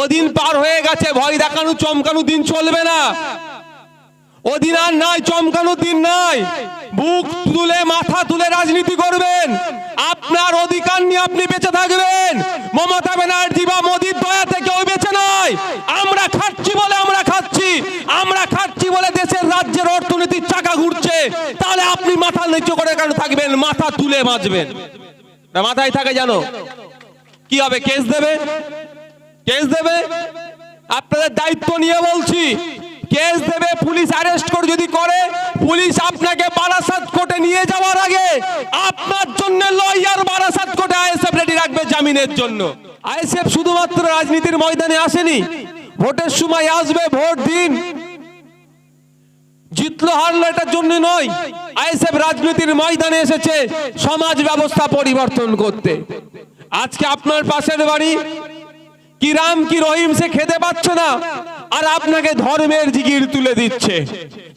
ওদিন পার হয়ে গেছে, ভয় দেখানো, চমকানো দিন চলবে না। ওদিন আর নাই, চমকানো দিন নাই। বুক তুলে, মাথা তুলে রাজনীতি করবেন। আপনার অধিকার নিয়ে আপনি বেঁচে থাকবেন। মমতা ব্যানার্জি বা মোদির থেকে কেউ বেঁচে নয়। আমরা খাচ্ছি বলে আমরা খাচ্ছি। আমরা খাচ্ছি বলে দেশের রাজ্যের অর্থনীতির চাকা ঘুরছে। তাহলে আপনি মাথা নিচু করে কেন থাকবেন? মাথা তুলে বাঁচবেন। মাথায় থাকে জানো? কি হবে, কেস দেবে? কেস দেবে? আপনাদের দায়িত্ব নিয়ে বলছি। কেস দেবে, পুলিশ অ্যারেস্ট করে যদি করে, পুলিশ আপনাকে বারাসাত কোর্টে নিয়ে যাওয়ার আগে আপনার জন্য লয়ার বারাসাত কোর্টে আইএসএফ রেডি রাখবে জামিনের জন্য। আইএসএফ শুধুমাত্র রাজনীতির ময়দানে আসেনি। ভোটের সময় আসবে, ভোট দিন। জিতলো, হারলো, এটার জন্য নয়। আইএসএফ রাজনীতির ময়দানে এসেছে সমাজ ব্যবস্থা পরিবর্তন করতে। আজকে আপনার পাশের বাড়ি কি রাম কি রহিম সে খেতে পাচ্ছ না। আর আপনাকে ধর্মের জিগির তুলে দিচ্ছে।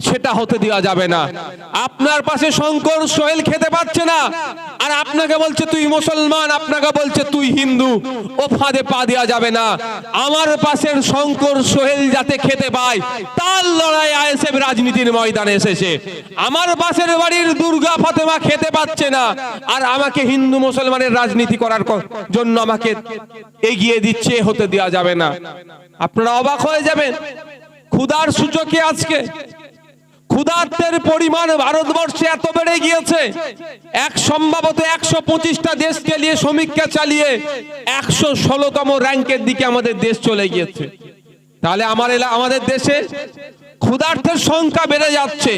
সেটা হতে দেওয়া যাবে না। আপনার পাশে শঙ্কর সোহেল খেতে পাচ্ছে না। আর আপনাকে বলছে, তুই মুসলমান। আপনাকে বলছে, তুই হিন্দু। ও ফাঁদে পা দেওয়া যাবে না। আমার পাশের শঙ্কর সোহেল যাতে খেতে পায়, তার লড়াই আইএসএফ রাজনীতির ময়দানে এসেছে। আমার পাশের বাড়ির দুর্গা ফাতেমা খেতে পাচ্ছে না। আর আমাকে হিন্দু মুসলমানের রাজনীতি করার জন্য আমাকে এগিয়ে দিচ্ছে, হতে দেওয়া যাবে না। আপনারা অবাক হয়ে যাবেন। ক্ষুধার সূচকে আজকে। ক্ষুধার্তের পরিমাণ ভারতবর্ষে এত বেড়ে গিয়েছে। এক সম্ভবত একশো পঁচিশটা দেশকে নিয়ে সমীক্ষা চালিয়ে একশো ষোলোতম র্যাঙ্কের দিকে আমাদের দেশ চলে গিয়েছে। তাহলে আমার এলা আমাদের দেশে ক্ষুধার্তের সংখ্যা বেড়ে যাচ্ছে।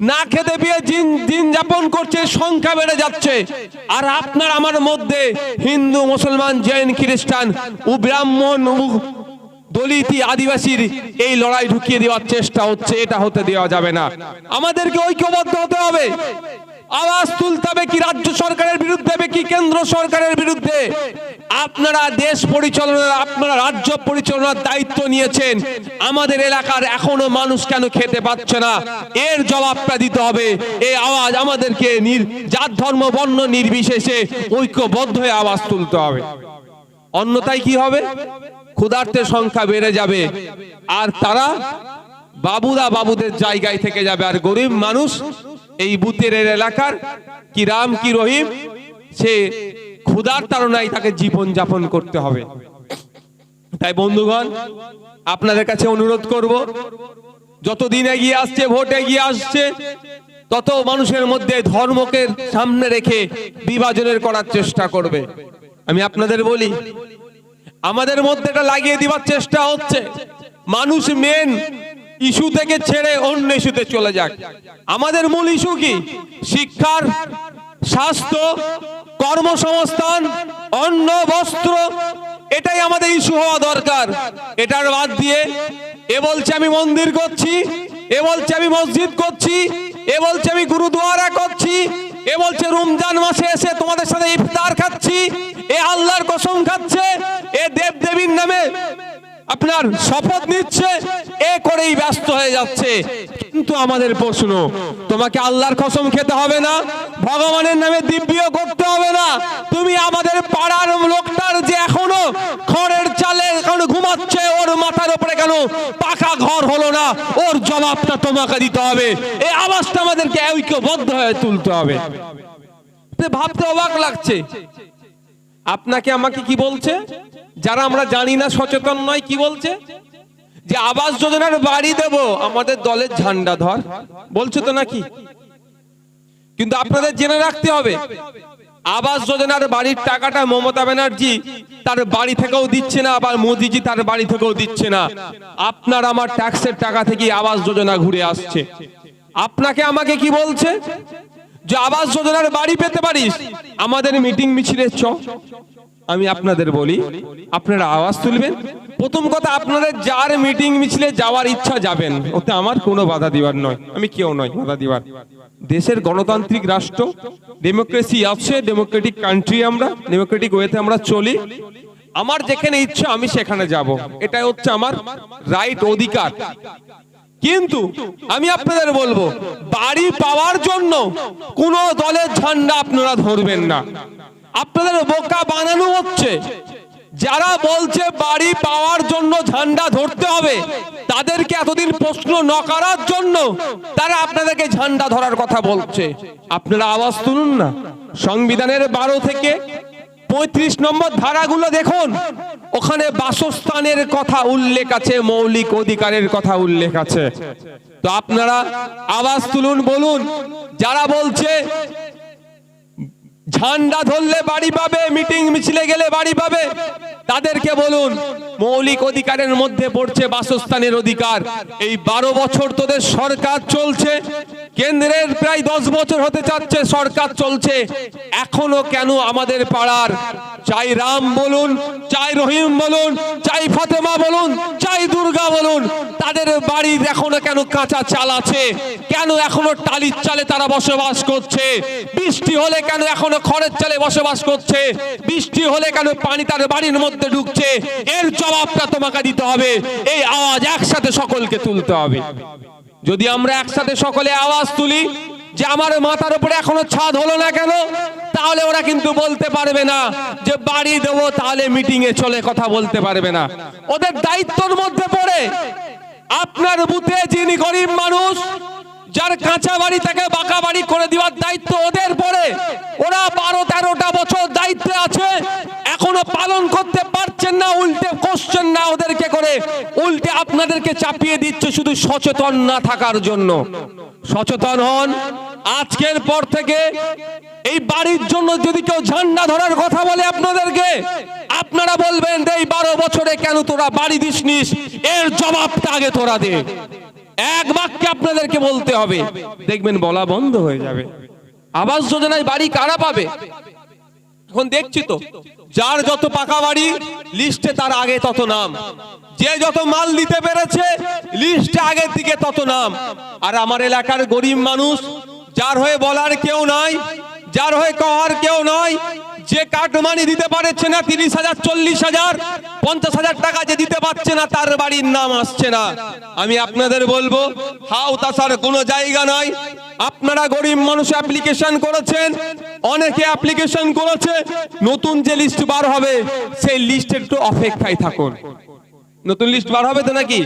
না খেতে পেয়ে দিন দিন যাপন করছে, সংখ্যা বেড়ে যাচ্ছে। আর আপনার আমার মধ্যে হিন্দু, মুসলমান, জৈন, খ্রিস্টান ও ব্রাহ্মণ দলিতি আদিবাসীর এই লড়াই ঢুকিয়ে দেওয়ার চেষ্টা হচ্ছে, এটা হতে দেওয়া যাবে না। আমাদেরকে ঐক্যবদ্ধ হতে হবে। আওয়াজ তুলতে হবে কি রাজ্য সরকারের বিরুদ্ধে হবে কি কেন্দ্র সরকারের বিরুদ্ধে? আপনারা দেশ পরিচালনার, আপনারা রাজ্য পরিচালনার দায়িত্ব নিয়েছেন। আমাদের এলাকার এখনও মানুষ কেন খেতে পাচ্ছে না? এর জবাবটা দিতে হবে। এই আওয়াজ আমাদেরকে জাত, ধর্ম, বর্ণ নির্বিশেষে ঐক্যবদ্ধ হয়ে আওয়াজ তুলতে হবে। অন্যথায় কি হবে? ক্ষুধার্তের সংখ্যা বেড়ে যাবে। আর তারা বাবুরা বাবুদের জায়গায় থেকে যাবে। আর গরিব মানুষ এই বুতের এলাকার কি রাম, কি রহিম, সে ক্ষুধার তাড়নায় তাকে জীবন যাপন করতে হবে। তাই বন্ধুগণ, আপনাদের কাছে অনুরোধ করব, যতদিন এগিয়ে আসছে, ভোট এগিয়ে আসছে, তত মানুষের মধ্যে ধর্মকে সামনে রেখে বিভাজনের করার চেষ্টা করবে। আমি আপনাদের বলি, আমাদের মধ্যে এটা লাগিয়ে দিবার চেষ্টা হচ্ছে। মানুষ মেন ইস্যু থেকে ছেড়ে অন্য ইস্যুতে চলে যাক। আমাদের মূল ইস্যু কি? শিক্ষার স্বাস্থ্য, কর্মসংস্থান, অন্ন, বস্ত্র, এটাই আমাদের ইস্যু হওয়া দরকার। এটার বাদ দিয়ে, এ বলছে আমি মন্দির করছি, এ বলছে আমি মসজিদ করছি, এ বলছে আমি গুরুদুয়ারা করছি, এ বলছে রমজান মাসে এসে তোমাদের সাথে ইফতার খাচ্ছি। এ আল্লাহর কসম খাচ্ছে, এ দেব দেবীর নামে আপনার শপথ নিচ্ছে, এ করেই ব্যস্ত হয়ে যাচ্ছে। কিন্তু আমাদের প্রশ্ন, তোমাকে আল্লাহর কসম খেতে হবে না? ভগবানের নামে দিব্য করতে হবে না? তুমি আমাদের পাড়ার লোকটার যে এখনও খড়ের চালে এখন ঘুমাচ্ছে, ওর মাথার উপরে কেন পাকা ঘর হলো না? ওর জবাবটা তোমাকে দিতে হবে। এই আওয়াজটা আমাদেরকে ঐক্যবদ্ধ হয়ে তুলতে হবে। ভাবতে অবাক লাগছে। আপনাকে আমাকে কি বলছে? যারা আমরা জানি না, সচেতন নয়, কি বলছে? যে আবাস যোজনার বাড়ি দেব, আমাদের দলের ঝান্ডা ধর। বলছে তো নাকি? কিন্তু আপনাদের জেনে রাখতে হবে, আবাস যোজনার বাড়ির টাকাটা মমতা ব্যানার্জি তার বাড়ি থেকেও দিচ্ছে না, আবার মোদিজি তার বাড়ি থেকেও দিচ্ছে না। আপনার আমার ট্যাক্সের টাকা থেকে আবাস যোজনা ঘুরে আসছে। আপনাকে আমাকে কি বলছে? যে আবাস যোজনার বাড়ি পেতে পারিস। আমাদের মিটিং মিছিলের চ। আমি আপনাদের বলি, আপনারা আওয়াজ তুলবেন। প্রথম কথা, আপনাদের যার মিটিং মিছিলে যাওয়ার ইচ্ছা যাবেন, ওতে আমার কোনো বাধা দিবার নয়। আমি কেউ নয় বাধা দিবার। দেশের গণতান্ত্রিক রাষ্ট্র ডেমোক্রেসি আছে ডেমোক্রেটিক কান্ট্রি আমরা ডেমোক্রেটিক ওয়েতে আমরা চলি। আমার যেখানে ইচ্ছা, আমি সেখানে যাব। এটাই হচ্ছে আমার রাইট অধিকার। কিন্তু আমি আপনাদের বলব, বাড়ি পাওয়ার জন্য কোন দলের ঝান্ডা আপনারা ধরবেন না। আপনাদের বোকা বানানো হচ্ছে। যারা বলছে বাড়ি পাওয়ার জন্য ঝান্ডা ধরতে হবে, তাদেরকে এতদিন প্রশ্ন ন করার জন্য তারা আপনাদেরকে ঝান্ডা ধরার কথা বলছে। আপনারা আওয়াজ তুলুন না। সংবিধানের বারো থেকে পঁয়ত্রিশ নম্বর ধারাগুলো দেখুন। ওখানে বাসস্থানের কথা উল্লেখ আছে, মৌলিক অধিকারের কথা উল্লেখ আছে। তো আপনারা আওয়াজ তুলুন, বলুন, যারা বলছে ঝান্ডা ধরলে বাড়ি পাবে, মিটিং মিছিলে গেলে বাড়ি পাবে, তাদেরকে বলুন, মৌলিক অধিকারের মধ্যে পড়ছে বাসস্থানের অধিকার। এই বারো বছর তোদের সরকার চলছে কেন্দ্রের প্রায় দশ বছর হতে চাচ্ছে সরকার চলছে। এখনও কেন আমাদের পাড়ার চাই রাম বলুন, চাই রহিম বলুন, চাই ফাতেমা বলুন, চাই দুর্গা বলুন, তাদের বাড়ির এখনও কেন কাঁচা চাল আছে? কেন এখনও টালির চালে তারা বসবাস করছে? বৃষ্টি হলে কেন এখনও খড়ের চালে বসবাস করছে? বৃষ্টি হলে কেন পানি তার বাড়ির মধ্যে ঢুকছে? এর জবাবটা তোমাকে দিতে হবে। এই আওয়াজ একসাথে সকলকে তুলতে হবে। যদি আমরা একসাথে সকলে আওয়াজ তুলি যে আমার মাথার উপরে এখনও ছাদ হলো না কেন, তাহলে ওরা কিন্তু বলতে পারবে না যে বাড়ি দেবো, তাহলে মিটিং এ চলে কথা বলতে পারবে না। ওদের দায়িত্বর মধ্যে পড়ে আপনার বুথে যিনি গরিব মানুষ, যার কাঁচা বাড়ি তাকে বাঁকা বাড়ি করে দেওয়ার দায়িত্ব ওদের পরে ওরা বারো, তেরোটা বছর দায়িত্বে আছে, এখনও পালন করতে পারছেন না, উল্টে কোশ্চেন না ওদেরকে করে। উল্টে আপনাদেরকে চাপিয়ে দিচ্ছে শুধু সচেতন না থাকার জন্য। সচেতন হন। আজকের পর থেকে এই বাড়ির জন্য যদি কেউ ঝান্ডা ধরার কথা বলে আপনাদেরকে, আপনারা বলবেন এই বারো বছরে কেন তোরা বাড়ি দিসনিস এর জবাবটা আগে তোরা দে। এক বাক্যে আপনাদেরকে বলতে হবে। দেখবেন বলা বন্ধ হয়ে যাবে। আবাস যোজনায় বাড়ি কারা পাবে? এখন দেখছি তো, যার যত পাকা বাড়ি, লিস্টে তার আগে তত নাম। যে যত মাল দিতে পেরেছে, লিস্টে আগের দিকে তত নাম। আর আমার এলাকার গরিব মানুষ, যার হয়ে বলার কেউ নাই, যার হয়ে কহার কেউ নয় যে কাটমানি দিতে পারছে না, তিরিশ হাজার, চল্লিশ হাজার, পঞ্চাশ হাজার টাকা যে দিতে পারছে না, তার বাড়ির নাম আসছে না। আমি আপনাদের বলব, হাও তাছাড়া কোনো জায়গা নয়। আপনারা গরিব মানুষ অ্যাপ্লিকেশন করেছেন, অনেকে অ্যাপ্লিকেশন করেছে, নতুন যে লিস্ট বার হবে, সেই লিস্টের একটু অপেক্ষায় থাকুন। নতুন লিস্ট বার হবে তো নাকি?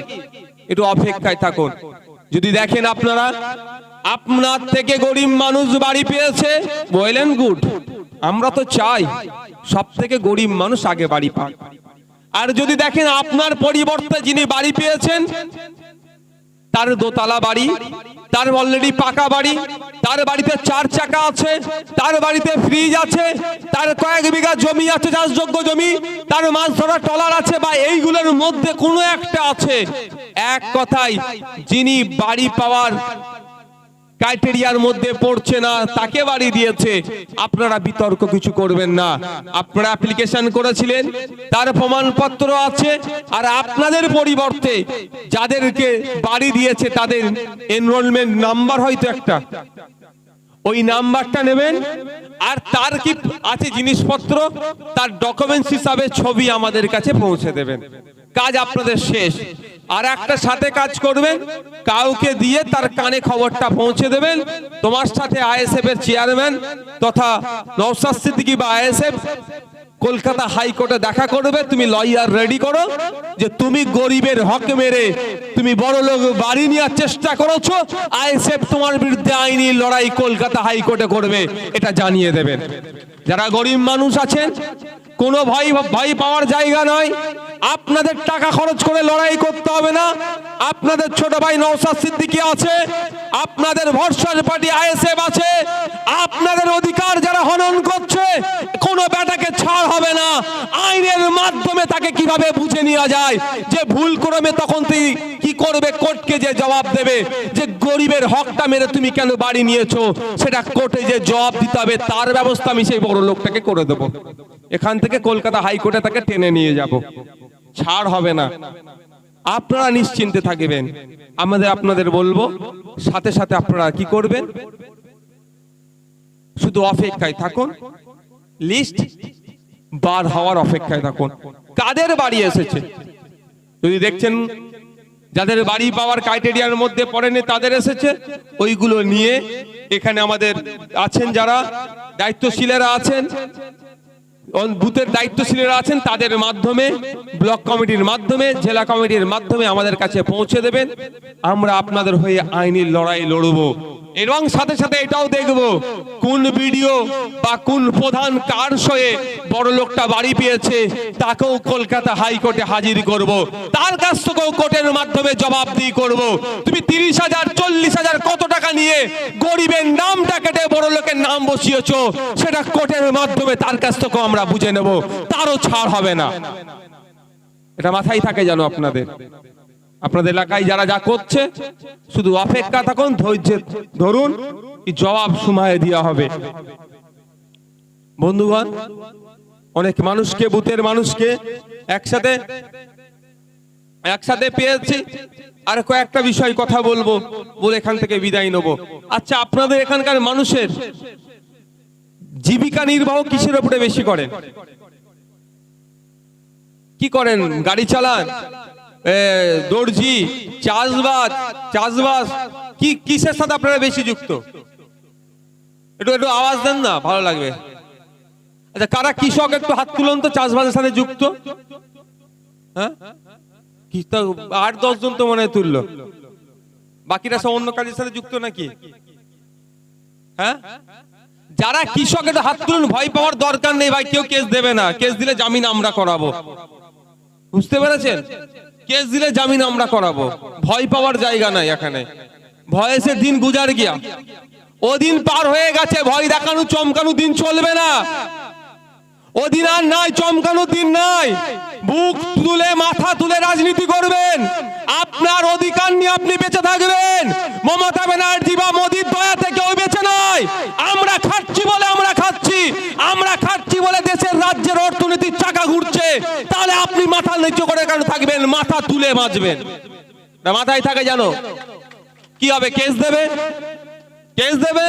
একটু অপেক্ষায় থাকুন। যদি দেখেন আপনারা আপনার থেকে গরিব মানুষ বাড়ি পেয়েছে। বললেন, গুড, আমরা তো চাই সব থেকে গরিব মানুষ আগে বাড়ি পাক। আর যদি দেখেন আপনার পরিবর্তে যিনি বাড়ি পেয়েছেন, তার দোতলা বাড়ি, তার অলরেডি পাকা বাড়ি, তার বাড়িতে চার চাকা আছে, তার বাড়িতে ফ্রিজ আছে, তার কয়েক বিঘা জমি আছে, চাষযোগ্য জমি, তার মাছ ধরার টলার আছে বা এইগুলোর মধ্যে কোনো একটা আছে। এক কথাই যিনি বাড়ি পাওয়ার ক্রাইটেরিয়ার মধ্যে পড়ছে না, তাকে বাড়ি দিয়েছে। আপনারা বিতর্ক কিছু করবেন না। আপনারা অ্যাপ্লিকেশন করেছিলেন, তার প্রমাণপত্র আছে, আর আপনাদের পরিবর্তে যাদেরকে বাড়ি দিয়েছে, তাদের এনরোলমেন্ট নাম্বার হয়তো একটা। ওই নাম্বারটা নেবেন, আর তার কি আছে জিনিসপত্র, তার ডকুমেন্টস হিসাবে ছবি আমাদের কাছে পৌঁছে দেবেন। কাজ আপনাদের শেষ। আর একটা সাথে কাজ করবেন, কাউকে দিয়ে তার কানে খবরটা পৌঁছে দেবেন। তোমার সাথে আইএসএফ এর চেয়ারম্যান তথা নৌসাদ সিদ্দিকী বা আইএসএফ কলকাতা হাইকোর্টে দেখা করবে, তুমি লয়ার রেডি করো যে তুমি গরিবের হক মেরে তুমি বড় লোক বাড়ি নেওয়ার চেষ্টা করেছ, আইএসএফ তোমার বিরুদ্ধে আইনি লড়াই কলকাতা হাইকোর্টে করবে, এটা জানিয়ে দেবেন। যারা গরিব মানুষ আছেন, কোনো ভাই ভাই পাওয়ার জায়গা নয়। আপনাদের টাকা খরচ করে লড়াই করতে হবে না। আপনাদের ছোট ভাই নওসাদ সিদ্দিকী আছে আপনাদের ভরসার পার্টি আইএসএফ আছে, আপনাদের অধিকার যারা হনন করছে, কোনো বেটাকে ছাড় হবে না। আইনের মাধ্যমে তাকে কীভাবে বুঝে নেওয়া যায়? যে ভুল করবে তখন তুই কি করবে? কোর্টকে যে জবাব দেবে? যে গরিবের হকটা মেরে তুমি কেন বাড়ি নিয়েছো? সেটা কোর্টে যে জবাব দিতে হবে, তার ব্যবস্থা আমি সেই বড় লোকটাকে করে দেবো। এখান থেকে কলকাতা হাইকোর্টে তাকে টেনে নিয়ে যাব। ছাড় হবে না। আপনারা নিশ্চিন্তে থাকবেন। আমাদের আপনাদের বলব, সাথে সাথে আপনারা কি করবেন? শুধু অপেক্ষায় থাকুন। লিস্ট বার হওয়ার অপেক্ষায় থাকুন। কাদের বাড়ি এসেছে? যদি দেখছেন, যাদের বাড়ি পাওয়ার ক্রাইটেরিয়ার মধ্যে পড়েনি, তাদের এসেছে। ওইগুলো নিয়ে এখানে আমাদের আছেন যারা, দায়িত্বশীলেরা আছেন। বুথের দায়িত্বশীলেরা আছেন, তাদের মাধ্যমে, ব্লক কমিটির মাধ্যমে, জেলা কমিটির মাধ্যমে আমাদের কাছে পৌঁছে দেবেন। আমরা আপনাদের হয়ে আইনি লড়াই লড়ব। এবং সাথে সাথে এটাও দেখব, কোন ভিডিও বা কোন প্রধান কার সয়ে বড় লোকটা বাড়ি পেয়েছে, তাকেও কলকাতা হাইকোর্টে হাজির করব। তার কাছ থেকেও কোর্টের মাধ্যমে জবাবদিহি করব। তুমি তিরিশ হাজার, চল্লিশ হাজার কত টাকা নিয়ে গরিবের নামটা কেটে বড় লোকের নাম বসিয়েছ, সেটা কোর্টের মাধ্যমে তার কাছ থেকেও আমরা বুঝে নেব, তারও ছাড় হবে না। এটা মাথায় থাকে জানো আপনাদের। আপনাদের এলাকায় যারা যা করছে, শুধু অপেক্ষা থাকুন ধৈর্যের ধরুন জবাব সময়ে দেওয়া হবে। বন্ধুগণ, অনেক মানুষকে, বুথের মানুষকে একসাথে একসাথে পেয়েছি। আর কয়েকটা বিষয় কথা বলব, বলে এখান থেকে বিদায় নেব। আচ্ছা আপনাদের এখানকার মানুষের জীবিকা নির্বাহ কিসের উপরে বেশি করেন কি করেন? গাড়ি চালান? দর্জি, চাষবাস চাষবাস, কি, কিসের সাথে আপনারা বেশি যুক্ত? একটু একটু আওয়াজ দেন না, ভালো লাগবে। আচ্ছা কারা কৃষক একটু হাত তুলুন তো, চাষবাসের সাথে যুক্ত? হ্যাঁ? আট, দশ জন তো মনে তুললো। বাকিরা সব অন্য কাজের সাথে যুক্ত নাকি? হ্যাঁ? যারা কৃষক একটু হাত তুলুন ভয় পাওয়ার দরকার নেই ভাই কেউ কেস দেবে না। কেস দিলে জামিন আমরা করাবো। বুঝতে পেরেছেন? কেস দিলে জামিন আমরা করাবো। ভয় পাওয়ার জায়গা নাই এখানে। ভয়েসের দিন গুজার গিয়া। ও দিন পার হয়ে গেছে ভয় দেখানো চমকানো দিন চলবে না। ওদিন আর নাই চমকানো দিন নাই। বুক তুলে মাথা তুলে রাজনীতি করবেন। আপনার অধিকার নিয়ে আপনি বেঁচে থাকবেন। মমতা ব্যানার্জি বা মোদির দয়া থেকে কেউ বেঁচে নাই আমরা খাচ্ছি বলে আমরা খাচ্ছি আমরা খাচ্ছি বলে দেশের রাজ্যের অর্থনীতির চাকা ঘুরছে তাহলে আপনি মাথা নিচু করে কেন থাকবেন, মাথা তুলে বাঁচবেন। মাথায় থাকে জানো? কি হবে, কেস দেবে? কেস দেবে?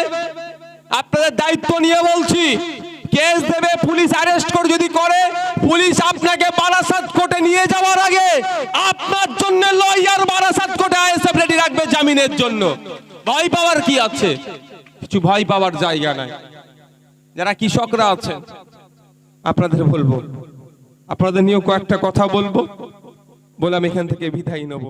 আপনাদের দায়িত্ব নিয়ে বলছি, কেস দেবে, পুলিশ অ্যারেস্ট করে যদি করে, পুলিশ আপনাকে বারাসাত কোর্টে নিয়ে যাওয়ার আগে আপনার জন্য লয়ার বারাসাত কোর্টে আইএসএফ রেডি রাখবে জামিনের জন্য। ভয় পাওয়ার কি আছে? কিছু ভয় পাওয়ার জায়গা নাই। যারা কৃষকরা আছেন, আপনাদের বলব। আপনাদের নিয়েও কয়েকটা কথা বলব। বলে আমি এখান থেকে বিদায় নেব।